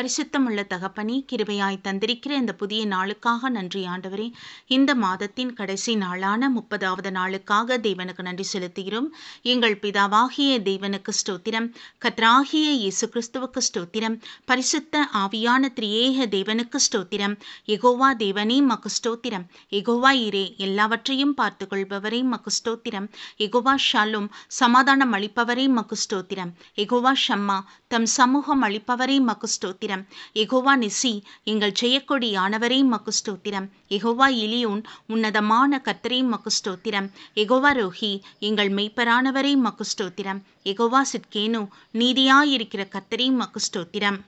பரிசுத்தமுள்ள தகப்பனே கிருபையாய் தந்திருக்கிற இந்த புதிய நாளுக்காக நன்றி ஆண்டவரே. இந்த மாதத்தின் கடைசி நாளான முப்பதாவது நாளுக்காக தேவனுக்கு நன்றி செலுத்துகிறோம். எங்கள் பிதாவாகிய தேவனுக்கு ஸ்தோத்திரம். கத்ராகிய இயேசு கிறிஸ்துவுக்கு ஸ்தோத்திரம். பரிசுத்த ஆவியான திரியேக தேவனுக்கு ஸ்தோத்திரம். எகோவா தேவனே மக்கு ஸ்தோத்திரம். எகோவா இரே எல்லாவற்றையும் பார்த்து கொள்பவரே மக்கு ஸ்தோத்திரம். எகோவா ஷாலும் சமாதானம் அளிப்பவரே மக்கு ஸ்தோத்திரம். எகோவா ஷம்மா தம் சமூகம் அளிப்பவரே மக்கு ஸ்தோத்திரம். எகோவா நிசி எங்கள் ஜெயக்கொடியானவரே மக்கு ஸ்தோத்திரம். எகோவா இலியோன் உன்னதமான கர்த்தரே மக்கு ஸ்தோத்திரம். எகோவா ரோஹி எங்கள் மெய்ப்பரானவரே மக்கு ஸ்தோத்திரம். எகோவா சிட்கேனு நீதியாயிருக்கிற கர்த்தரே மக்கு ஸ்தோத்திரம்.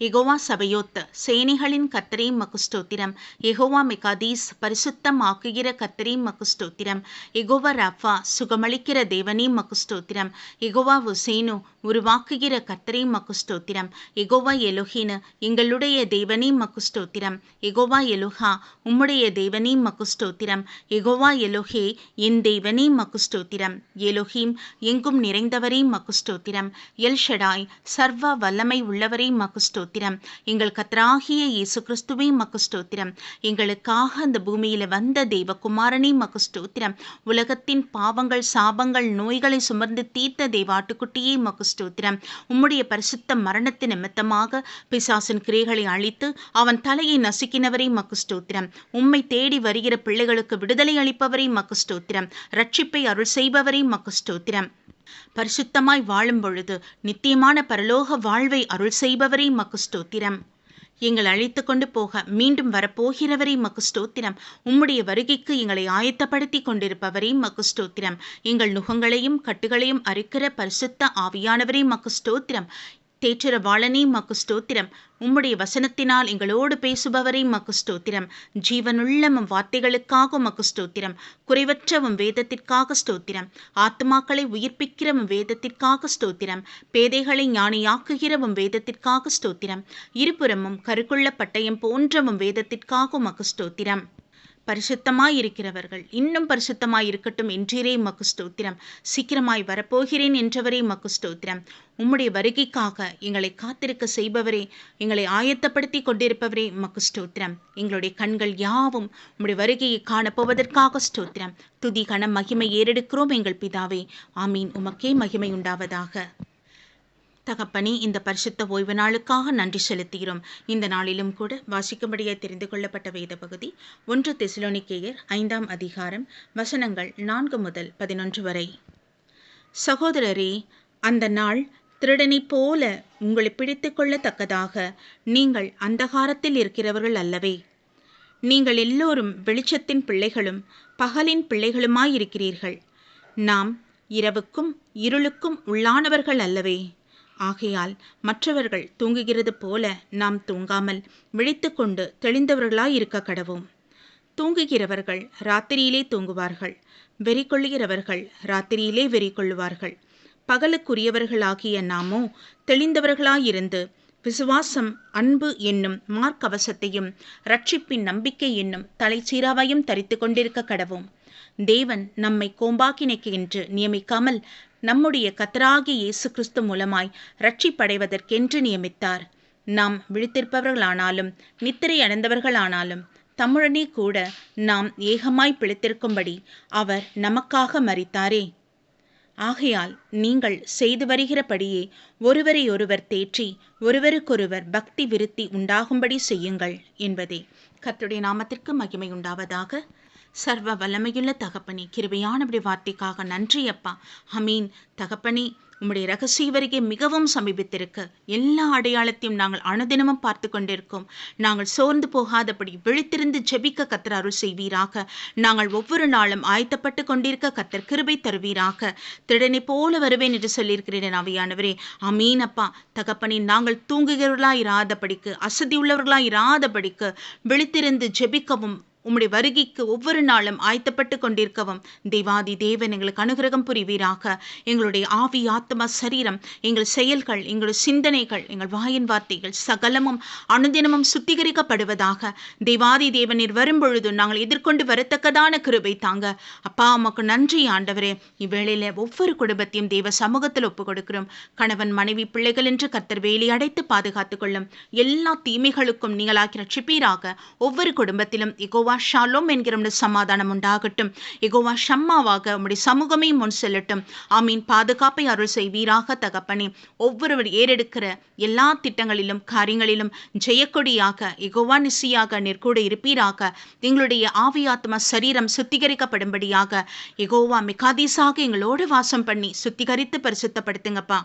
எகோவா சபையோத் சேனைகளின் கர்த்தரே மகுஸ்தோத்திரம் எகோவா மெகாதீஸ் பரிசுத்தம் ஆக்குகிற மகுஸ்தோத்திரம் எகோவா ராஃபா சுகமளிக்கிற தேவனே மகுஸ்தோத்திரம் எகோவா உசேனு உருவாக்குகிற கர்த்தரே மக்கு ஸ்தோத்திரம். எகோவா எலோஹினு எங்களுடைய தேவனே மக்கு ஸ்தோத்திரம். எகோவா எலோஹா உம்முடைய தேவனே மக்கு ஸ்தோத்திரம். எகோவா எலோஹே என் தேவனே மக்கு ஸ்தோத்திரம். எலோஹீம் எங்கும் நிறைந்தவரே மக்கு ஸ்தோத்திரம். எல் ஷடாய் சர்வ வல்லமை உள்ளவரே மக்கு ஸ்தோத்திரம். எங்கள் கத்ராகிய இயேசு கிறிஸ்துவே மக்கு ஸ்தோத்திரம். எங்களுக்காக அந்த பூமியில் வந்த தேவகுமாரனே மக்கு ஸ்தோத்திரம். உலகத்தின் பாவங்கள் சாபங்கள் நோய்களை சுமர்ந்து தீர்த்த தேவாட்டுக்குட்டியே மக்கு ஸ்தோத்திரம். உம்முடைய பரிசுத்த மரணத்தின் நிமித்தமாக பிசாசின் கிரைகளை அழித்து அவன் தலையை நசுக்கினவரை மக்கு ஸ்தோத்திரம். உம்மை தேடி வருகிற பிள்ளைகளுக்கு விடுதலை அளிப்பவரை மக்கு ஸ்தோத்திரம். ரட்சிப்பை அருள் செய்பவரை மக்கு ஸ்தோத்திரம். பரிசுத்தமாய் வாழும் பொழுது நித்தியமான பரலோக வாழ்வை அருள் செய்பவரை மக்கு ஸ்தோத்திரம். எங்கள் அழைத்து கொண்டு போக மீண்டும் வரப்போகிறவரே மக்கு ஸ்தோத்திரம் உம்முடைய வருகைக்கு எங்களை ஆயத்தப்படுத்தி கொண்டிருப்பவரே மக்குஸ்தோத்திரம். எங்கள் நுகங்களையும் கட்டுகளையும் அறுக்கிற பரிசுத்த ஆவியானவரே மக்கு தேற்றரவாளனே வாழனே மக்கு ஸ்தோத்திரம். உம்முடைய வசனத்தினால் எங்களோடு பேசுபவரே மக்கு ஸ்தோத்திரம். ஜீவனுள்ள உம் வார்த்தைகளுக்காக மக்கு ஸ்தோத்திரம். குறைவற்ற உம் வேதத்திற்காக ஸ்தோத்திரம். ஆத்மாக்களை உயிர்ப்பிக்கிற உம் வேதத்திற்காக ஸ்தோத்திரம். பேதைகளை ஞானியாக்குகிற உம் வேதத்திற்காக ஸ்தோத்திரம். இருபுறமும் கருக்குள்ள பட்டயம் போன்ற உம் வேதத்திற்காக மக்கு ஸ்தோத்திரம். பரிசுத்தமாய் இருக்கிறவர்கள் இன்னும் பரிசுத்தமாய் இருக்கட்டும் என்றீரே மக்கு ஸ்தோத்திரம். சீக்கிரமாய் வரப்போகிறேன் என்றவரே மக்கு ஸ்தோத்திரம். உம்முடைய வருகைக்காக எங்களை காத்திருக்க செய்பவரே எங்களை ஆயத்தப்படுத்தி கொண்டிருப்பவரே மக்கு ஸ்தோத்திரம். எங்களுடைய கண்கள் யாவும் உம்முடைய வருகையை காணப்போவதற்காக ஸ்தோத்திரம். துதி கணம் மகிமை ஏறெடுக்கிறோம் எங்கள் பிதாவே. ஆமீன். உமக்கே மகிமை உண்டாவதாக. தகப்பனே இந்த பரிசுத்த ஓய்வு நாளுக்காக நன்றி செலுத்துகிறோம். இந்த நாளிலும் கூட வாசிக்கும்படியாக தெரிந்து கொள்ளப்பட்ட வேத பகுதி ஒன்று தெசிலோனிக்கேயர் ஐந்தாம் அதிகாரம் வசனங்கள் நான்கு முதல் பதினொன்று வரை. சகோதரரே அந்த நாள் திருடனைப் போல உங்களை பிடித்து கொள்ளத்தக்கதாக நீங்கள் அந்தகாரத்தில் இருக்கிறவர்கள் அல்லவே. நீங்கள் எல்லோரும் வெளிச்சத்தின் பிள்ளைகளும் பகலின் பிள்ளைகளுமாயிருக்கிறீர்கள். நாம் இரவுக்கும் இருளுக்கும் உள்ளானவர்கள் அல்லவே. ஆகையால் மற்றவர்கள் தூங்குகிறது போல நாம் தூங்காமல் விழித்துக்கொண்டு தெளிந்தவர்களாயிருக்க கடவோம். தூங்குகிறவர்கள் ராத்திரியிலே தூங்குவார்கள் வெறி கொள்ளுகிறவர்கள் ராத்திரியிலே வெறி கொள்ளுவார்கள் பகலுக்குரியவர்களாகிய நாமோ தெளிந்தவர்களாயிருந்து விசுவாசம் அன்பு என்னும் மார்க்கவசத்தையும் ரட்சிப்பின் நம்பிக்கை என்னும் தலைச்சீராவையும் தரித்து கொண்டிருக்க கடவோம். தேவன் நம்மை கோம்பாக்கினைக்கு என்று நியமிக்காமல் நம்முடைய கத்தராகி இயேசு கிறிஸ்து மூலமாய் ரட்சிப்படைவதற்கென்று நியமித்தார். நாம் விழித்திருப்பவர்களானாலும் நித்திரை அடைந்தவர்களானாலும் தம்முடனே கூட நாம் ஏகமாய் பிழைத்திருக்கும்படி அவர் நமக்காக மறித்தாரே ஆகையால் நீங்கள் செய்து வருகிறபடியே ஒருவரையொருவர் தேற்றி ஒருவருக்கொருவர் பக்தி விருத்தி உண்டாகும்படி செய்யுங்கள் என்பதே. கத்துடைய நாமத்திற்கு மகிமை உண்டாவதாக சர்வ வல்லமையுள்ள தகப்பனே கிருபையானபடி வார்த்தைக்காக நன்றி அப்பா. அமீன் தகப்பனே உம்முடைய ரகசிய வருகை மிகவும் சமீபித்திருக்கு. எல்லா அடையாளத்தையும் நாங்கள் அனுதினமும் பார்த்து கொண்டிருக்கோம். நாங்கள் சோர்ந்து போகாதபடி விழித்திருந்து ஜெபிக்க கத்தர் அருள் செய்வீராக. நாங்கள் ஒவ்வொரு நாளும் ஆயத்தப்பட்டு கொண்டிருக்க கத்தர் கிருபை தருவீராக. திடனை போல வருவேன் என்று சொல்லியிருக்கிறேன் அவையானவரே. அமீன் அப்பா. தகப்பனே நாங்கள் தூங்குகிறவர்களாய் இராதபடிக்கு அசதி உள்ளவர்களாய் இராதபடிக்கு விழித்திருந்து ஜெபிக்கவும் உம்முடைய வருகைக்கு ஒவ்வொரு நாளும் ஆயத்தப்பட்டு கொண்டிருக்கவும். தேவாதி தேவன் எங்களுக்கு அனுகிரகம் புரிவீராக. எங்களுடைய ஆவி ஆத்மா சரீரம் எங்கள் செயல்கள் எங்களுடைய சிந்தனைகள் எங்கள் வாயின் வார்த்தைகள் சகலமும் அனுதினமும் சுத்திகரிக்கப்படுவதாக. தேவாதி தேவனீர் வரும்பொழுது நாங்கள் எதிர்கொண்டு வரத்தக்கதான கிருபை தாங்க. அப்பா அம்மாக்கு நன்றி ஆண்டவரே. இவ்வேளையில ஒவ்வொரு குடும்பத்தையும் தேவ சமூகத்தில் ஒப்பு கொடுக்கிறோம் கணவன் மனைவி பிள்ளைகள் என்று கத்தர் வேலி அடைத்து பாதுகாத்துக் கொள்ளும். எல்லா தீமைகளுக்கும் நீங்களாக்கி ரட்சிப்பீராக. ஒவ்வொரு குடும்பத்திலும் எகோவா ஷாலோம் என்கிற சமாதானம் உண்டாகட்டும். எகோவா ஷம்மாவாக உம்முடைய சமூகமே முன் செல்லட்டும். ஆமீன். பாதுகாப்பை அருள் செய்வீராக தகப்பனே. ஒவ்வொருவர் ஏறெடுக்கிற எல்லா திட்டங்களிலும் காரியங்களிலும் ஜெயக்கொடியாக எகோவா நிசியாக நிற்கூட இருப்பீராக. எங்களுடைய ஆவியாத்மா சரீரம் சுத்திகரிக்கப்படும்படியாக எகோவா மிகாதீசாக எங்களோடு வாசம் பண்ணி சுத்திகரித்து பரிசுத்தப்படுத்துங்கப்பா.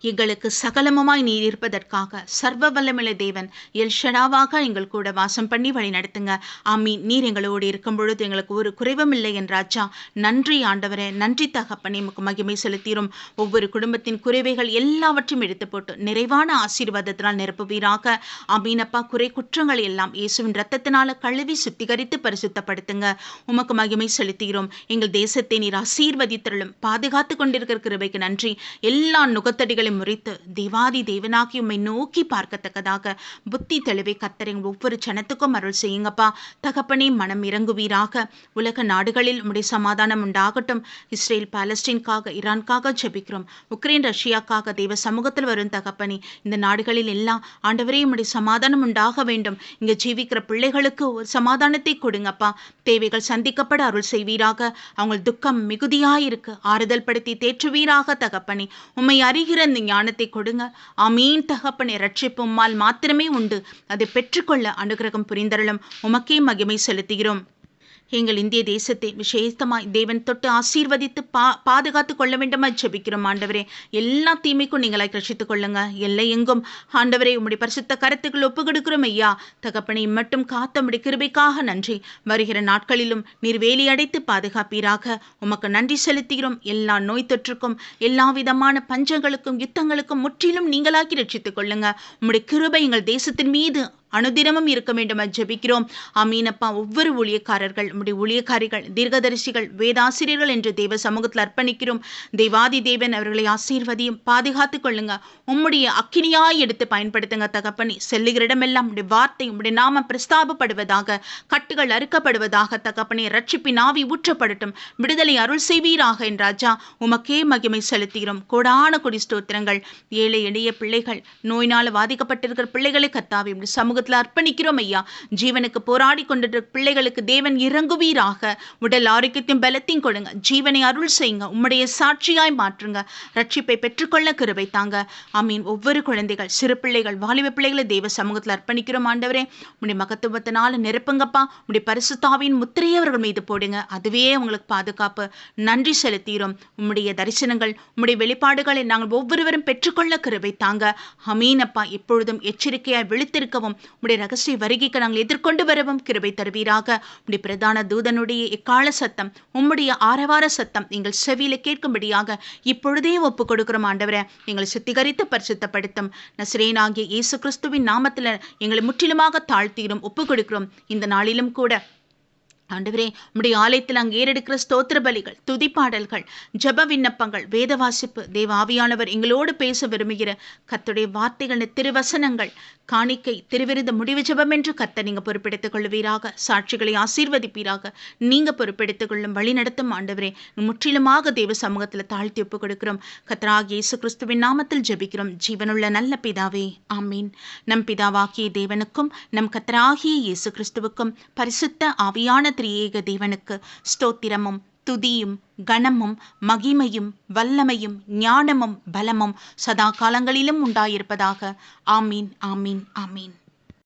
எங்களுக்கு சகலமுமாய் நீர் இருப்பதற்காக சர்வ வல்லமில்ல தேவன் எல்ஷடாவாக எங்கள் கூட வாசம் பண்ணி வழி நடத்துங்க. ஆமி நீர் எங்களோடு இருக்கும் பொழுது எங்களுக்கு ஒரு குறைவும் இல்லை என் ராஜா. நன்றி ஆண்டவரே. நன்றி தகப்பனே. உமக்கு மகிமை செலுத்திரும். ஒவ்வொரு குடும்பத்தின் குறைவைகள் எல்லாவற்றையும் எடுத்து போட்டு நிறைவான ஆசீர்வாதத்தினால் நிரப்புவீராக. அமீனப்பா குறை குற்றங்கள் எல்லாம் இயேசுவின் ரத்தத்தினால கழுவி சுத்திகரித்து பரிசுத்தப்படுத்துங்க. உமக்கு மகிமை செலுத்துகிறோம் எங்கள் தேசத்தை நீர் ஆசீர்வதித்தருளும். பாதுகாத்து கொண்டிருக்கிற கிருபைக்கு நன்றி. எல்லா முத்தடிகளை முறித்து தேவாதி தேவனாகி உம்மை நோக்கி பார்க்கத்தக்கதாக புத்தி தெளிவை கத்தரை ஒவ்வொரு ஜனத்துக்கும் அருள் செய்யுங்கப்பா. தகப்பனே மனம் இறங்குவீராக. உலக நாடுகளில் உம்முடைய சமாதானம் உண்டாகட்டும். இஸ்ரேல் பாலஸ்டீன்காக ஈரான்காக ஜெபிக்கிறோம். உக்ரைன் ரஷ்யாக்காக தெய்வ சமூகத்தில் வரும் தகப்பனே இந்த நாடுகளில் எல்லாம் ஆண்டவரே உம்முடைய சமாதானம் உண்டாக வேண்டும். இங்க ஜீவிக்கிற பிள்ளைகளுக்கு ஒரு சமாதானத்தை கொடுங்கப்பா. தேவைகள் சந்திக்கப்பட அருள் செய்வீராக. அவங்க துக்கம் மிகுதியாயிருக்கு. ஆறுதல் படுத்தி தேற்றுவீராக தகப்பனே. உம்மை அந்த இந்த ஞானத்தை கொடுங்க. அமீன் தகப்பனை ரட்சிப்பும்மால் மாத்திரமே உண்டு. அதை பெற்றுக்கொள்ள அனுகிரகம் புரிந்தருளும். உமக்கே மகிமை செலுத்துகிறோம். எங்கள் இந்திய தேசத்தை விசேஷமாய் தேவன் தொட்டு ஆசீர்வதித்து பா பாதுகாத்து கொள்ள வேண்டுமா ஜெபிக்கிறோம் ஆண்டவரே. எல்லா தீமைக்கும் நீங்களாய் ரட்சித்துக் கொள்ளுங்க. எல்லை எங்கும் ஆண்டவரே உம்முடைய பரிசுத்த கருத்துக்கள் ஒப்பு கொடுக்கிறோம் ஐயா. தகப்பனை மட்டும் காத்த கிருபைக்காக நன்றி. வருகிற நாட்களிலும் நீர் வேலி அடைத்து பாதுகாப்பீராக. உமக்கு நன்றி செலுத்துகிறோம். எல்லா நோய் தொற்றுக்கும் எல்லா விதமான பஞ்சங்களுக்கும் யுத்தங்களுக்கும் முற்றிலும் நீங்களாக்கி ரட்சித்துக் கொள்ளுங்க. உம்முடைய கிருபை எங்கள் தேசத்தின் மீது அனுதினமும் இருக்க வேண்டும் ஜெபிக்கிறோம். அமீனப்பா ஒவ்வொரு ஊழியக்காரர்கள் நம்முடைய ஊழியக்காரிகள் தீர்க்கதரிசிகள் வேதாசிரியர்கள் என்று தேவ சமூகத்தில் அர்ப்பணிக்கிறோம். தேவாதி தேவன் அவர்களை ஆசீர்வதியும் பாதுகாத்துக் கொள்ளுங்க. உம்முடைய அக்கினியாய் எடுத்து பயன்படுத்துங்க தகப்பனி. செல்லுகிற இடமெல்லாம் உடைய வார்த்தை உடைய நாம பிரஸ்தாபப்படுவதாக கட்டுகள் அறுக்கப்படுவதாக தகப்பனி ரட்சிப்பின் ஆவி ஊற்றப்படட்டும். விடுதலை அருள் செய்வீராக என் ராஜா. உமக்கே மகிமை செலுத்துகிறோம். கோடான கொடி ஸ்தோத்திரங்கள். ஏழை எளிய பிள்ளைகள் நோயினால் பாதிக்கப்பட்டிருக்கிற பிள்ளைகளை கத்தாவி சமூக சமூகத்தில் அர்ப்பணிக்கிறோம் ஐயா. ஜீவனுக்கு போராடி கொண்டிருக்கிற பிள்ளைகளுக்கு தேவன் இறங்குவீராக. உடல் ஆரோக்கியத்தையும் பலத்தையும் கொடுங்க. ஜீவனை அருள் செய்யுங்க. உம்முடைய சாட்சியாய் மாற்றுங்க. ரட்சிப்பை பெற்றுக்கொள்ள கிருபை தாங்க. ஆமீன். ஒவ்வொரு குழந்தைகள் சிறு பிள்ளைகள் வாலிப பிள்ளைகளை தேவ சமூகத்தில் அர்ப்பணிக்கிறோம் ஆண்டவரே. உடைய மகத்துவத்தினால நிரப்புங்கப்பா. உடைய பரிசுத்தாவின் முத்திரையை அவர்கள் மீது போடுங்க. அதுவே உங்களுக்கு பாதுகாப்பு. நன்றி செலுத்துகிறோம். உம்முடைய தரிசனங்கள் உம்முடைய வெளிப்பாடுகளை நாங்கள் ஒவ்வொருவரும் பெற்றுக்கொள்ள கிருபை தாங்க. அமீனப்பா எப்பொழுதும் எச்சரிக்கையாய் விழித்திருக்கவும் உடைய ரகசிய வருகைக்கு நாங்கள் எதிர்கொண்டு வரவும் கிருபை தருவீராக. உடைய பிரதான தூதனுடைய எக்கால சத்தம் உம்முடைய ஆரவார சத்தம் எங்கள் செவியில கேட்கும்படியாக இப்பொழுதே ஒப்பு கொடுக்கிறோம் ஆண்டவரை. எங்களை சுத்திகரித்து பரிசுத்தப்படுத்தும். நசிரேனாகிய இயேசு கிறிஸ்துவின் நாமத்தில் எங்களை முற்றிலுமாக தாழ்த்தீரும் ஒப்பு கொடுக்கிறோம். இந்த நாளிலும் கூட ஆண்டவரே உம்முடைய ஆலயத்தில் அங்கே ஏறெடுக்கிற ஸ்தோத்திர பலிகள் துதிப்பாடல்கள் ஜப விண்ணப்பங்கள் வேத வாசிப்பு தேவ ஆவியானவர் எங்களோடு பேச விரும்புகிற கத்துடைய வார்த்தைகள் திருவசனங்கள் காணிக்கை திருவிருத முடிவு ஜபம் என்று கத்த நீங்க பொறுப்பெடுத்துக் கொள்வீராக சாட்சிகளை ஆசீர்வதிப்பீராக நீங்க பொறுப்பெடுத்துக் கொள்ளும் வழி நடத்தும் ஆண்டவரே முற்றிலுமாக தேவ சமூகத்தில் தாழ்த்தி ஒப்புக் கொடுக்கிறோம் கத்ராக இயேசு கிறிஸ்துவின் நாமத்தில் ஜபிக்கிறோம். ஜீவனுள்ள நல்ல பிதாவே ஆமீன். நம் பிதாவாகிய தேவனுக்கும் நம் கத்தராகிய இயேசு கிறிஸ்துவுக்கும் பரிசுத்த ஆவியான திரியேக தேவனுக்கு ஸ்தோத்திரமும் துதியும் கணமும் மகிமையும் வல்லமையும் ஞானமும் பலமும் சதா காலங்களிலும் உண்டாயிருப்பதாக. ஆமீன் ஆமீன் ஆமீன்.